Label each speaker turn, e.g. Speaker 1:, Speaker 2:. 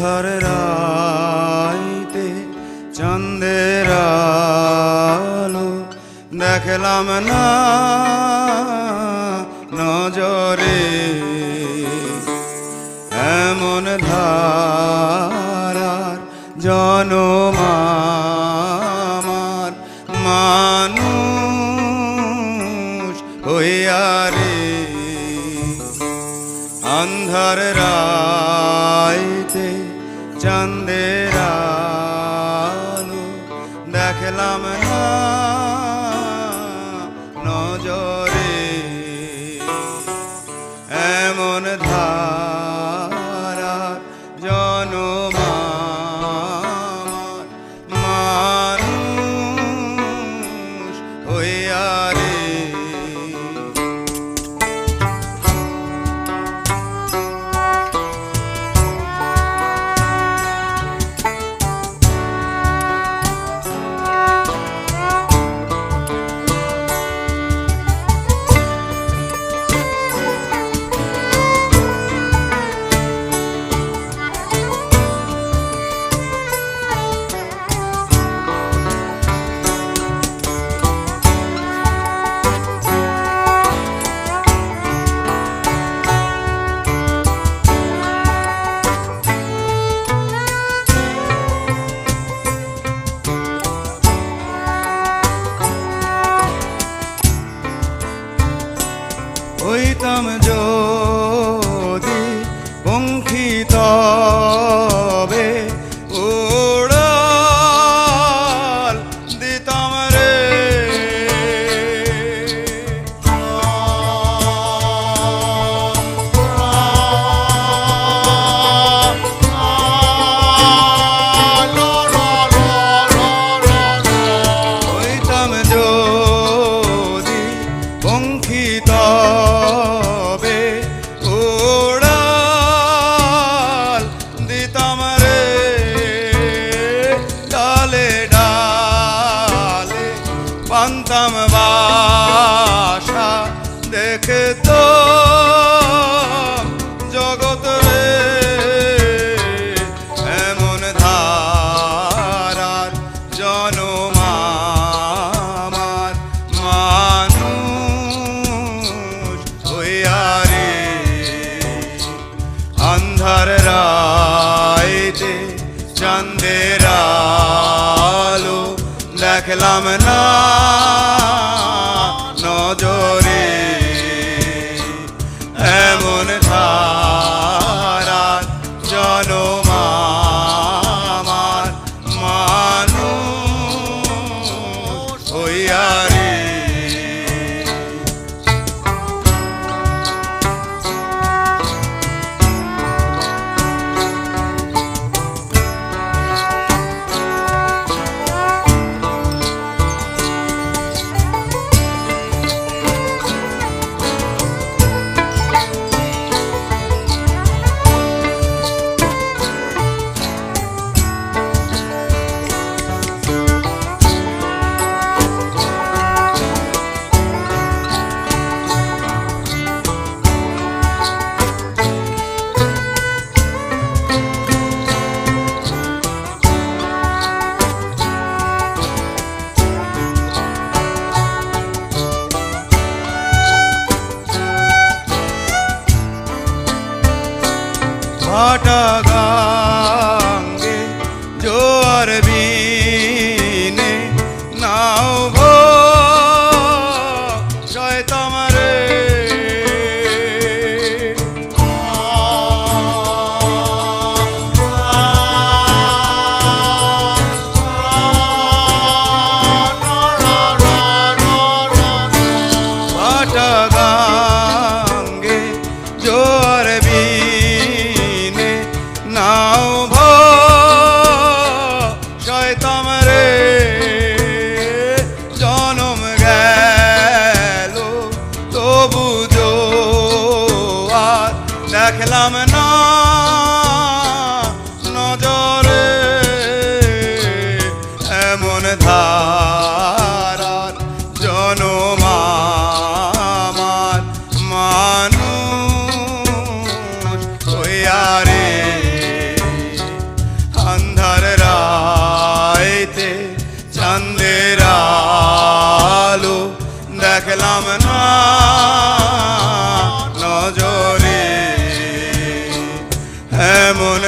Speaker 1: অন্ধার রাইতে চন্দের আলো দেখলাম না নজরে। এমন ধারার জনমার মানুষ হইয়ারে অন্ধার রাইতে চন্দের আলো দেখলাম না পান্তাম বাসা দেখে তো জগৎ রে এমন ধারার জনমার মানুষ হইয়ারে অন্ধার রাইতে চন্দের দেখলাম না। গাঙ্গে আরে অন্ধার রাইতে চাঁদের আলো দেখলাম না নজরে এমন